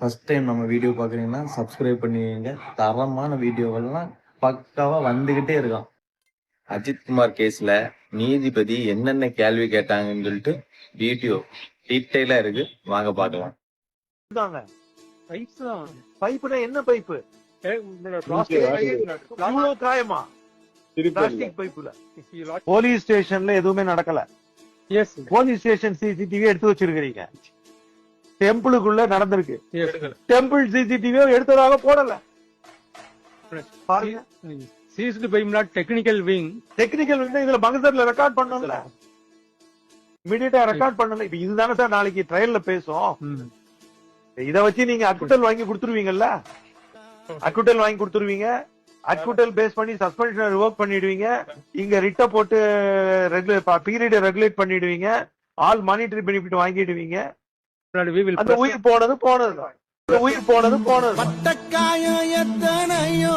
First time நம்ம video பார்க்குறீங்கன்னா subscribe பண்ணிடுங்க தரமான வீடியோவெல்லாம் பக்காவா வந்துகிட்டே இருக்கான் அஜித்குமார் கேஸ்ல நீதிபதி என்னென்ன கேள்வி கேட்டாங்கன்னு சொல்லிட்டு வீடியோ டீட்டெயிலா இருக்கு. வாங்க பார்க்கலாம். பைப்புனா என்ன பைப்பு? காயமா? போலீஸ் ஸ்டேஷன்ல எதுவுமே நடக்கல. போலீஸ் ஸ்டேஷன் சிசிடிவி எடுத்து வச்சிருக்கீங்க டெம்பிளுக்குள்ள நடந்திருக்கு. டெம்பிள் சிசிடிவியோ எடுத்ததாக போடல. பாருங்க. not technical wing. டெக்னிக்கல் வந்து இதுல பங்கசர்ல ரெக்கார்ட் பண்ணல இமிடியேட்டா ரெக்கார்ட் பண்ணல. இப்ப இதுதானே சார் நாளைக்கு ட்ரையல்ல பேசும். இத வச்சு நீங்க அக்குட்டல் வாங்கி கொடுத்துருவீங்கல்ல? அக்குட்டல் வாங்கி கொடுத்துருவீங்க. அக்குட்டல் பேஸ் பண்ணி சஸ்பென்ஷன் ரிவோக் பண்ணிடுவீங்க. இங்க ரிட்ட போட்டு ரெகுலேட் பீரியட் ரெகுலேட் பண்ணிடுவீங்க. ஆல் மானிட்டரி பெனிஃபிட் வாங்கிடுவீங்க. அந்த உயிர் போனது போனதுதான். உயிர் போனது போனது பட்டக்காயம் எத்தனையோ